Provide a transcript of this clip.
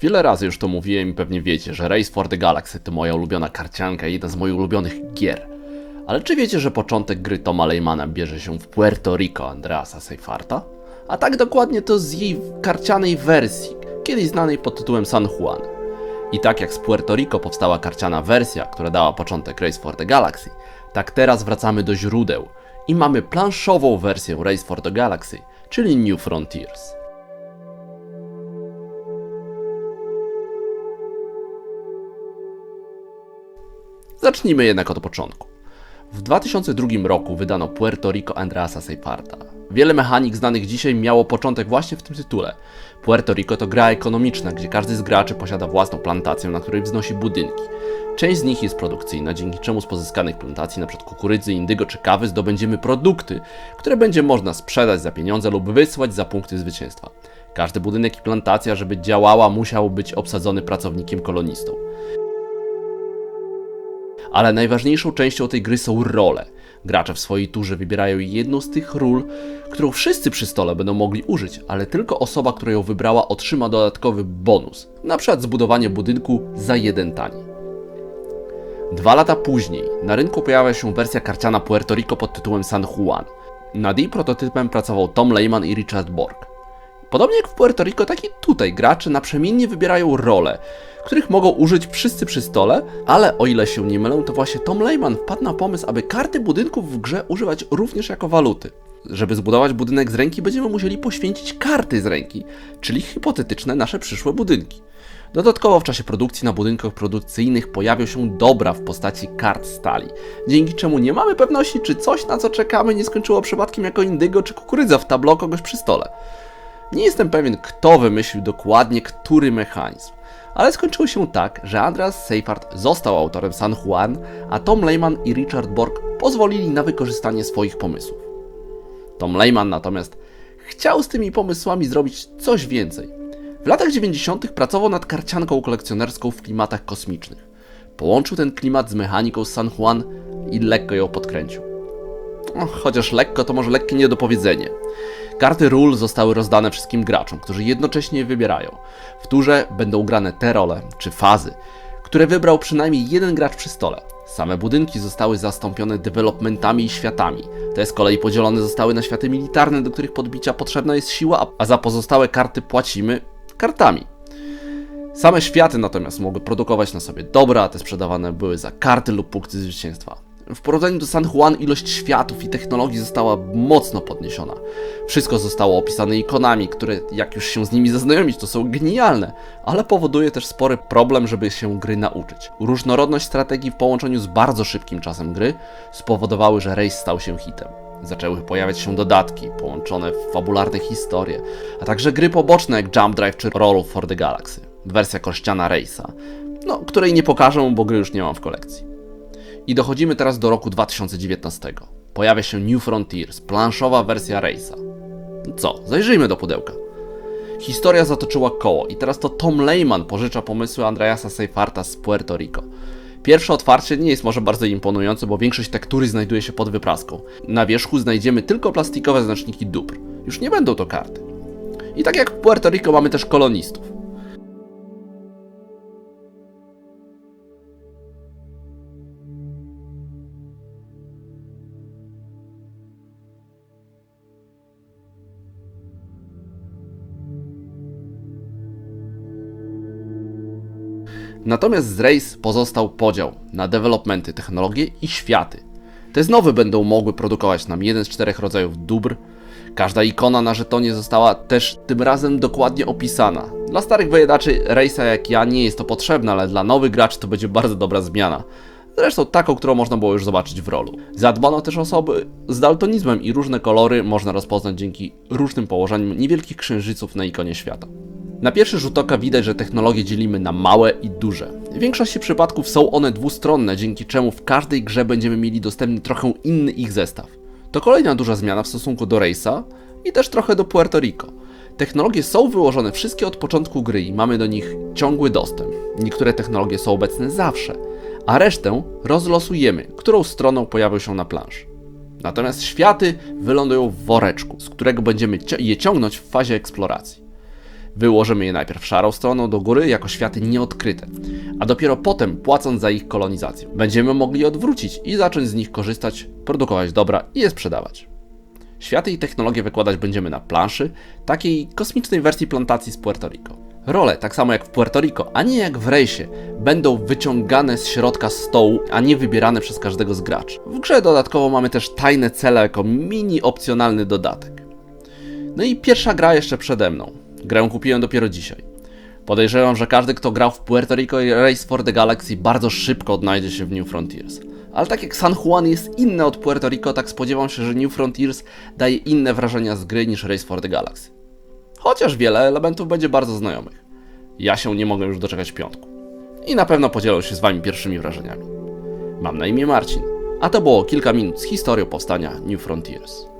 Wiele razy już to mówiłem i pewnie wiecie, że Race for the Galaxy to moja ulubiona karcianka i jedna z moich ulubionych gier. Ale czy wiecie, że początek gry Toma Leymana bierze się w Puerto Rico Andreasa Seyfarta? A tak dokładnie to z jej karcianej wersji, kiedyś znanej pod tytułem San Juan. I tak jak z Puerto Rico powstała karciana wersja, która dała początek Race for the Galaxy, tak teraz wracamy do źródeł i mamy planszową wersję Race for the Galaxy, czyli New Frontiers. Zacznijmy jednak od początku. W 2002 roku wydano Puerto Rico Andreasa Seyfarta. Wiele mechanik znanych dzisiaj miało początek właśnie w tym tytule. Puerto Rico to gra ekonomiczna, gdzie każdy z graczy posiada własną plantację, na której wznosi budynki. Część z nich jest produkcyjna, dzięki czemu z pozyskanych plantacji, np. kukurydzy, indygo czy kawy, zdobędziemy produkty, które będzie można sprzedać za pieniądze lub wysłać za punkty zwycięstwa. Każdy budynek i plantacja, żeby działała, musiał być obsadzony pracownikiem kolonistą. Ale najważniejszą częścią tej gry są role. Gracze w swojej turze wybierają jedną z tych ról, którą wszyscy przy stole będą mogli użyć, ale tylko osoba, która ją wybrała, otrzyma dodatkowy bonus, na przykład zbudowanie budynku za jeden tani. Dwa lata później na rynku pojawia się wersja karciana Puerto Rico pod tytułem San Juan. Nad jej prototypem pracował Tom Lehman i Richard Borg. Podobnie jak w Puerto Rico, tak i tutaj gracze naprzemiennie wybierają role, których mogą użyć wszyscy przy stole, ale o ile się nie mylę, to właśnie Tom Lehman wpadł na pomysł, aby karty budynków w grze używać również jako waluty. Żeby zbudować budynek z ręki, będziemy musieli poświęcić karty z ręki, czyli hipotetyczne nasze przyszłe budynki. Dodatkowo w czasie produkcji na budynkach produkcyjnych pojawią się dobra w postaci kart stali, dzięki czemu nie mamy pewności, czy coś na co czekamy nie skończyło przypadkiem jako indygo czy kukurydza w tablo kogoś przy stole. Nie jestem pewien, kto wymyślił dokładnie który mechanizm, ale skończyło się tak, że Andreas Seyfarth został autorem San Juan, a Tom Lehman i Richard Borg pozwolili na wykorzystanie swoich pomysłów. Tom Lehman natomiast chciał z tymi pomysłami zrobić coś więcej. W latach 90. pracował nad karcianką kolekcjonerską w klimatach kosmicznych. Połączył ten klimat z mechaniką San Juan i lekko ją podkręcił. Chociaż lekko to może lekkie niedopowiedzenie. Karty ról zostały rozdane wszystkim graczom, którzy jednocześnie je wybierają. W turze będą grane te role, czy fazy, które wybrał przynajmniej jeden gracz przy stole. Same budynki zostały zastąpione developmentami i światami. Te z kolei podzielone zostały na światy militarne, do których podbicia potrzebna jest siła, a za pozostałe karty płacimy kartami. Same światy natomiast mogły produkować na sobie dobra, te sprzedawane były za karty lub punkty zwycięstwa. W porównaniu do San Juan ilość światów i technologii została mocno podniesiona. Wszystko zostało opisane ikonami, które jak już się z nimi zaznajomić, to są genialne, ale powoduje też spory problem, żeby się gry nauczyć. Różnorodność strategii w połączeniu z bardzo szybkim czasem gry spowodowały, że Race stał się hitem. Zaczęły pojawiać się dodatki, połączone w fabularne historie, a także gry poboczne jak Jump Drive czy Roll for the Galaxy. Wersja kościana Race'a, no, której nie pokażę, bo gry już nie mam w kolekcji. I dochodzimy teraz do roku 2019. Pojawia się New Frontiers, planszowa wersja Race'a. Co, zajrzyjmy do pudełka. Historia zatoczyła koło i teraz to Tom Lehman pożycza pomysły Andreasa Seyfarta z Puerto Rico. Pierwsze otwarcie nie jest może bardzo imponujące, bo większość tektury znajduje się pod wypraską. Na wierzchu znajdziemy tylko plastikowe znaczniki dóbr. Już nie będą to karty. I tak jak w Puerto Rico mamy też kolonistów. Natomiast z Race pozostał podział na developmenty, technologie i światy. Te znowu będą mogły produkować nam jeden z czterech rodzajów dóbr. Każda ikona na żetonie została też tym razem dokładnie opisana. Dla starych wyjadaczy Race'a jak ja nie jest to potrzebne, ale dla nowych graczy to będzie bardzo dobra zmiana. Zresztą taką, którą można było już zobaczyć w rolu. Zadbano też osoby z daltonizmem i różne kolory można rozpoznać dzięki różnym położeniom niewielkich księżyców na ikonie świata. Na pierwszy rzut oka widać, że technologie dzielimy na małe i duże. W większości przypadków są one dwustronne, dzięki czemu w każdej grze będziemy mieli dostępny trochę inny ich zestaw. To kolejna duża zmiana w stosunku do Race'a i też trochę do Puerto Rico. Technologie są wyłożone wszystkie od początku gry i mamy do nich ciągły dostęp. Niektóre technologie są obecne zawsze, a resztę rozlosujemy, którą stroną pojawią się na planszy. Natomiast światy wylądują w woreczku, z którego będziemy je ciągnąć w fazie eksploracji. Wyłożymy je najpierw szarą stroną do góry jako światy nieodkryte, a dopiero potem płacąc za ich kolonizację. Będziemy mogli odwrócić i zacząć z nich korzystać, produkować dobra i je sprzedawać. Światy i technologie wykładać będziemy na planszy, takiej kosmicznej wersji plantacji z Puerto Rico. Role, tak samo jak w Puerto Rico, a nie jak w rejsie, będą wyciągane z środka stołu, a nie wybierane przez każdego z graczy. W grze dodatkowo mamy też tajne cele jako mini opcjonalny dodatek. No i pierwsza gra jeszcze przede mną. Grę kupiłem dopiero dzisiaj. Podejrzewam, że każdy, kto grał w Puerto Rico i Race for the Galaxy bardzo szybko odnajdzie się w New Frontiers. Ale tak jak San Juan jest inny od Puerto Rico, tak spodziewam się, że New Frontiers daje inne wrażenia z gry niż Race for the Galaxy. Chociaż wiele elementów będzie bardzo znajomych. Ja się nie mogę już doczekać piątku. I na pewno podzielę się z Wami pierwszymi wrażeniami. Mam na imię Marcin, a to było kilka minut z historią powstania New Frontiers.